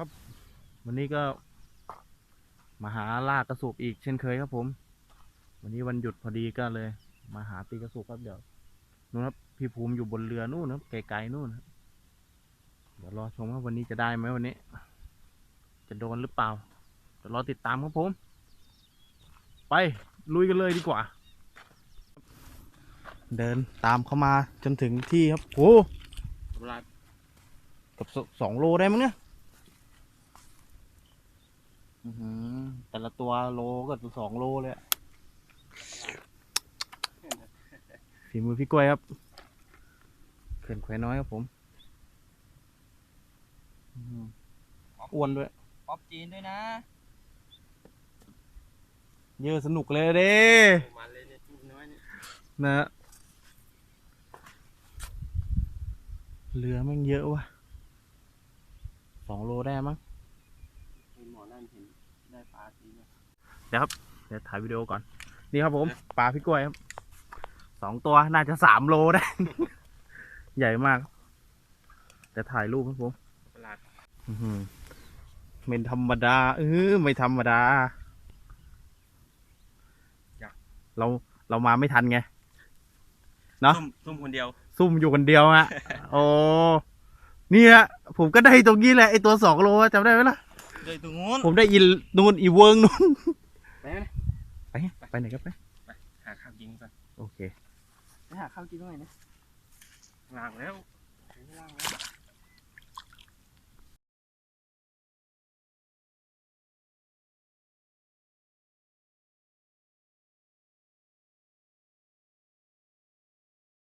ครับ วันนี้ก็มาหาลากกระสุกอีกเช่นเคยครับผม วันนี้วันหยุดพอดีก็เลย มาหาตีกระสุกครับเดี๋ยวนู่นครับพี่ภูมิอยู่บนเรือนู่นนะครับไกลๆนู่นครับเดี๋ยวรอชมว่าวันนี้จะได้ไหมวันนี้ จะโดนหรือเปล่าเดี๋ยวรอติดตามครับผม ไปลุยกันเลยดีกว่า เดินตามเข้ามาจนถึงที่ครับโอ้เวลากับสสองโลได้มั้งเนี่ย อื้อหือแต่ละตัวโลก็สองโลเลยอะฝีมือพี่กล้วยครับเขื่อนแควน้อยครับผมอื้อหืออ้วนด้วย ป๊อปจีนด้วยนะเยอะสนุกเลยเด้มาเลยเนี่ยจูน้อยเนี่ยนะเรือแม่งเยอะว่ะสองโลได้มั้งไอหมอนั่น เห็นได้ปลาจีนเนี่ยเดี๋ยวถ่ายวิดีโอก่อน นี่ครับผม ปลาพี่กล้วยครับ สองตัวน่าจะสามโลได้ ใหญ่มากจะถ่ายรูปครับผมประหลาดอื้อหือไม่ธรรมดา เออไม่ธรรมดา เราเรามาไม่ทันไง เนอะซุ่มซุ่มคนเดียว ซุ่มอยู่คนเดียวฮะ โอ้ เนี่ยผมก็ได้ตรงนี้แหละไอตัวสองโลอะจำได้ไหมล่ะ เลยตรงนู้นผมได้อินนูนอีเวิงนูนไปไหมไปไปไหนกันไปหาข้าวกินก่อนโอเคไปหาข้าวกินตรงไหนนะล่างแล้วล่างแล้ว